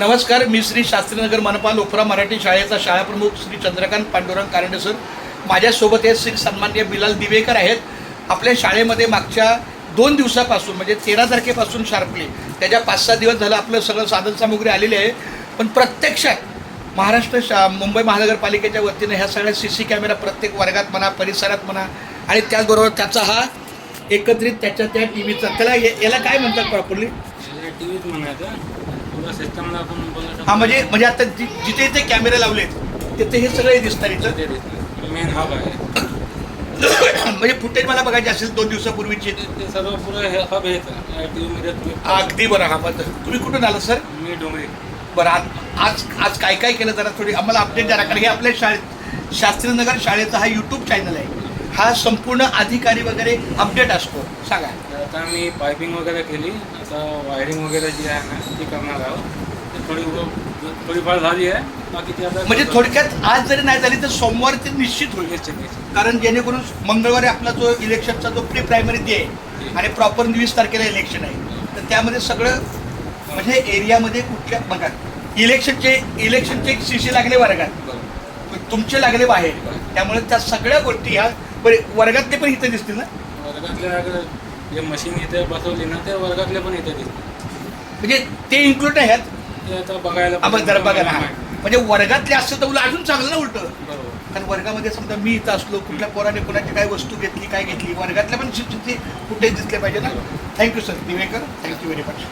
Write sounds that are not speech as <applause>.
नमस्कार मी श्री शास्त्रीनगर मनपा लोखरा मराठी शाळेचा शाळाप्रमुख श्री चंद्रकांत पांडुरंग कारंडे सर माझ्यासोबत हे श्री सन्मान्य बिलाल दिवेकर आहेत. आपल्या शाळेमध्ये मागच्या दोन दिवसापासून म्हणजे तेरा तारखेपासून शार्पली. त्याच्या पाच सहा दिवस झालं आपलं सगळं साधन सामुग्री आलेली आहे. पण प्रत्यक्षात महाराष्ट्र शा मुंबई महानगरपालिकेच्या वतीनं ह्या सगळ्या सी सी कॅमेरा प्रत्येक वर्गात म्हणा परिसरात म्हणा आणि त्याचबरोबर त्याचा हा एकत्रित त्याच्या त्या टी व्हीचा त्याला याला काय म्हणतात प्रॉपरली? टी व्हीच म्हणायचं. सिस्टमला आपण बोलू हा म्हणजे म्हणजे आता जि- जिथे जिथे कॅमेरे लावलेत तिथे हे सगळे दिसतात इथं? मेन हब आहे. <coughs> म्हणजे फुटेज मला बघायचे असेल दोन दिवसापूर्वीचे. ते ते सर्व पुरं हे हब या तुम्ही- अगदी बरं हा बद्दल तुम्ही कुठून आला सर? मी डोंगरी. बरं आज आज आज काय काय केलं जरा थोडी आम्हाला अपडेट द्या कारण हे आपल्या शाळेत शास्त्रीनगर शाळेचा हा यूट्यूब चॅनल आहे. हा संपूर्ण अधिकारी वगैरे अपडेट असतो. सांगा. तर आता मी पायपिंग वगैरे केली. आता वायरिंग वगैरे जी आहे ना ती करणार आहोत. ती थोडी थोडीफार झाली आहे. बाकी ती आता म्हणजे थोडक्यात आज जरी नाही झाली तर सोमवार ते निश्चित होईल. निश्चित निश्चित. कारण जेणेकरून मंगळवारी आपला जो इलेक्शनचा जो प्री प्रायमरी डे आहे आणि प्रॉपर वीस तारखेला इलेक्शन आहे तर त्यामध्ये सगळं म्हणजे एरियामध्ये कुठल्या बघा इलेक्शनचे इलेक्शनचे सी सी लागले वर्गात. तुमचे लागले बाहेर. त्यामुळे त्या सगळ्या गोष्टी ह्या बरे वर्गातले पण इथे दिसतील ना? वर्गातल्या जे मशीन इथे बसवली ना ते वर्गातले पण इथे दिसतात म्हणजे ते इन्क्लूड आहे ह्यात ते आता बघायला आपण जरा बघा. ना माहिती. म्हणजे वर्गातले असतं तर उलट अजून चांगलं ना उलट. बरोबर. कारण वर्गामध्ये समजा मी इथं असलो कुठल्या पोराने कोणाची काय वस्तू घेतली काय घेतली वर्गातल्या पण तिथे कुठे दिसले पाहिजे ना? Thank you sir Divekar. Thank you very much